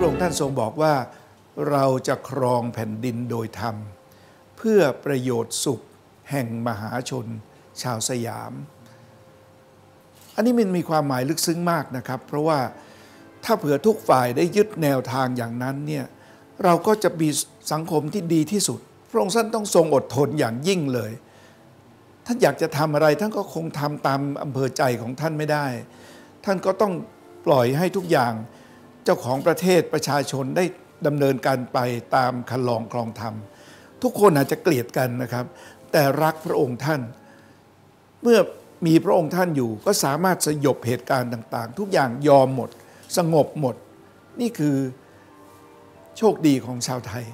ระองค์ท่านทรงบอกว่า เราจะครองแผ่นดินโดยธรรม เพื่อประโยชน์สุขแห่งมหาชน ชาวสยาม อันนี้มันมีความหมายลึกซึ้งมากนะครับ เพราะว่าถ้าเผื่อทุกฝ่ายได้ยึดแนวทางอย่างนั้นเนี่ยเราก็จะมีสังคมที่ดีที่สุด พระองค์ท่านต้องทรงอดทนอย่างยิ่งเลย ท่านอยากจะทำอะไรท่านก็คงทำตามอำเภอใจของท่านไม่ได้ ท่านก็ต้องปล่อยให้ทุกอย่าง เจ้าของประเทศประชาชนได้ดำเนินการไปตามคันลองคลองธรรม ทุกคนอาจจะเกลียดกันนะครับ แต่รักพระองค์ท่าน เมื่อมีพระองค์ท่านอยู่ ก็สามารถสยบเหตุการณ์ต่าง ๆ ทุกอย่างยอมหมด สงบหมด นี่คือโชคดีของชาวไทย